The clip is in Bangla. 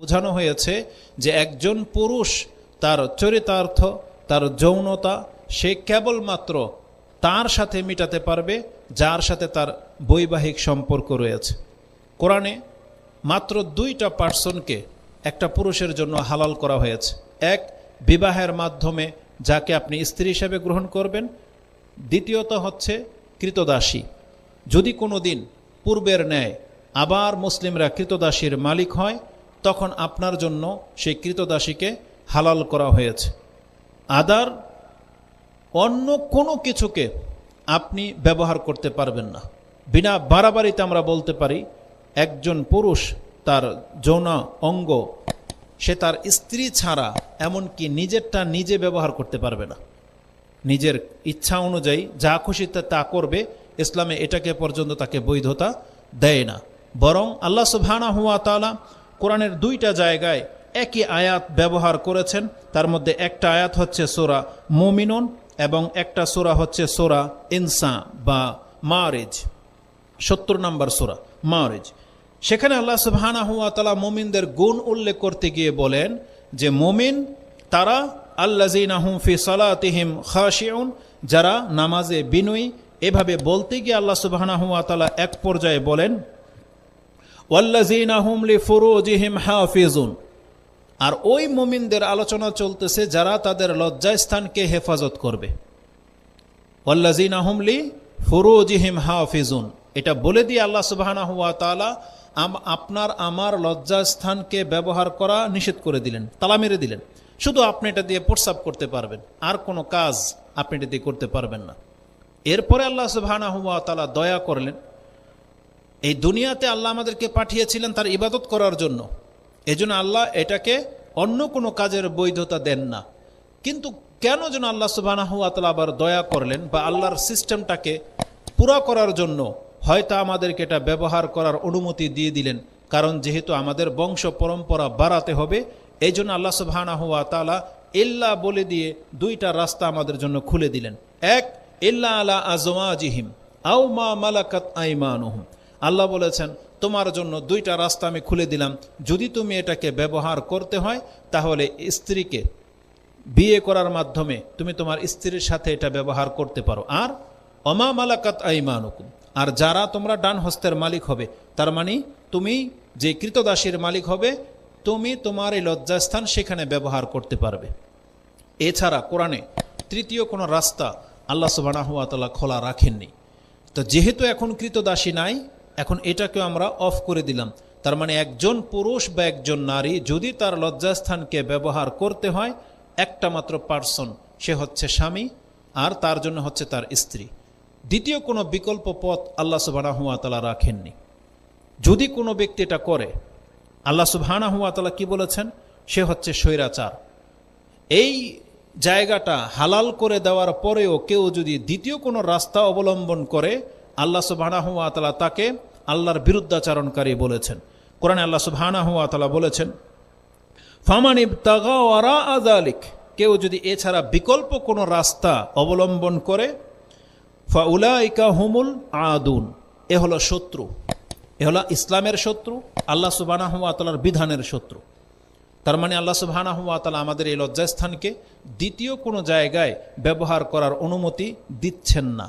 বোঝানো হয়েছে যে একজন পুরুষ তার চরিতার্থ, তার যৌনতা, সে কেবলমাত্র তার সাথে মিটাতে পারবে, যার সাথে তার বৈবাহিক সম্পর্ক রয়েছে। কোরআনে মাত্র দুইটা পার্সনকে একটা পুরুষের জন্য হালাল করা হয়েছে। এক, বিবাহের মাধ্যমে যাকে আপনি স্ত্রী হিসেবে গ্রহণ করবেন। দ্বিতীয়ত হচ্ছে কৃতদাসী। যদি কোনো দিন পূর্বের ন্যায় আবার মুসলিমরা কৃতদাসীর মালিক হয় তখন আপনার জন্য সেই কৃতদাসীকে হালাল করা হয়েছে। আদার অন্য কোনো কিছুকে আপনি ব্যবহার করতে পারবেন না। বিনা বাড়াবাড়িতে আমরা বলতে পারি, একজন পুরুষ তার যৌন অঙ্গ, সে তার স্ত্রী ছাড়া এমনকি নিজেরটা নিজে ব্যবহার করতে পারবে না। নিজের ইচ্ছা অনুযায়ী যা খুশি তা- করবে, ইসলামে এটাকে পর্যন্ত তাকে বৈধতা দেয় না। বরং আল্লাহ সুবহানা হুয়া তালা কোরআনের দুইটা জায়গায় একই আয়াত ব্যবহার করেছেন। তার মধ্যে একটা আয়াত হচ্ছে সোরা মুমিনুন এবং একটা সোরা হচ্ছে সোরা ইনসা বা মারেজ। সত্তর নম্বর সোরা মারেজ। সেখানে আল্লাহ সুবহানা হুয়া তালা মোমিনদের গুণ উল্লেখ করতে গিয়ে বলেন যে মোমিন তারা আল্লাজিনাহুম ফি সালাতিহিম খাশিউন, যারা নামাজে বিনয়ী। এভাবে বলতে গিয়ে আল্লাহ সুবহানা হুয়া এক পর্যায়ে বলেন আর ওই মোমিনদের আলোচনা চলতেছে যারা তাদের লজ্জাস্থানকে হেফাজত করবে। ওয়াল্লাজিন আহমলি ফুরুজিহিম হাফিজুন এটা বলে দিয়ে আল্লাহ সুবাহানা হুয়া তালা আপনার আমার লজ্জাস্থানকে ব্যবহার করা নিষেধ করে দিলেন, তালা মেরে দিলেন। শুধু আপনি এটা দিয়ে প্রস্রাব করতে পারবেন, আর কোনো কাজ আপনি এটা দিয়ে করতে পারবেন না। এরপরে আল্লাহ সুবাহানা হুয়া তালা দয়া করলেন এই দুনিয়াতে আল্লাহ আমাদেরকে পাঠিয়েছিলেন তার ইবাদত করার জন্য। এজন্য আল্লাহ এটাকে অন্য কোনো কাজের বৈধতা দেন না। কিন্তু কেন যেন আল্লাহ সুবাহ আবার দয়া করলেন বা আল্লাহর সিস্টেমটাকে পুরা করার জন্য হয়তো আমাদেরকে এটা ব্যবহার করার অনুমতি দিয়ে দিলেন। কারণ যেহেতু আমাদের বংশ পরম্পরা বাড়াতে হবে এই জন্য আল্লাহ সুবাহ তালা ইল্লা বলে দিয়ে দুইটা রাস্তা আমাদের জন্য খুলে দিলেন। এক, ইল্লা আলা আজওয়াজিহিম, আও মা মালাকাত আইমানুহুম। আল্লাহ বলেছেন, তোমার জন্য দুইটা রাস্তা আমি খুলে দিলাম। যদি তুমি এটাকে ব্যবহার করতে হয়, তাহলে স্ত্রীকে বিয়ে করার মাধ্যমে তুমি তোমার স্ত্রীর সাথে এটা ব্যবহার করতে পারো। আর, অমা মালাকাত আইমানুকুম। আর যারা তোমরা ডান হস্তের মালিক হবে, তার মানে তুমি যে কৃতদাসীর মালিক হবে, তুমি তোমার এই লজ্জাস্থান সেখানে ব্যবহার করতে পারবে। এছাড়া কোরআনে তৃতীয় কোনো রাস্তা আল্লাহ সুবাহ খোলা রাখেননি। তো যেহেতু এখন কৃতদাসী নাই এখন এটাকেও আমরা অফ করে দিলাম। তার মানে একজন পুরুষ বা একজন নারী যদি তার লজ্জাস্থানকে ব্যবহার করতে হয়, একটা মাত্র পার্সন সে হচ্ছে স্বামী আর তার জন্য হচ্ছে তার স্ত্রী। দ্বিতীয় কোনো বিকল্প পথ আল্লাহ সুবাহ রাখেননি। যদি কোনো ব্যক্তি এটা করে, আল্লাহ সুবহানা হুয়া তালা কি বলেছেন? সে হচ্ছে স্বৈরাচার। এই জায়গাটা হালাল করে দেওয়ার পরেও কেউ যদি দ্বিতীয় কোনো রাস্তা অবলম্বন করে আল্লাহ সুবহানাহু ওয়া তাকে আল্লাহর বিরুদ্ধাচারণকারী বলেছেন। কোরআনে আল্লাহ ওয়া বলেছেন, ফামান আযালিক কেউ যদি এছাড়া বিকল্প কোনো রাস্তা অবলম্বন করে, ফাউলাইকা হুমুল আদুন, এ হলো শত্রু। এ হলো ইসলামের শত্রু, আল্লাহ সুবহানাহু ওয়া বিধানের শত্রু। তার মানে আল্লাহ সুবহানাহু ওয়া আমাদের এই লজ্জাস্থানকে দ্বিতীয় কোনো জায়গায় ব্যবহার করার অনুমতি দিচ্ছেন না।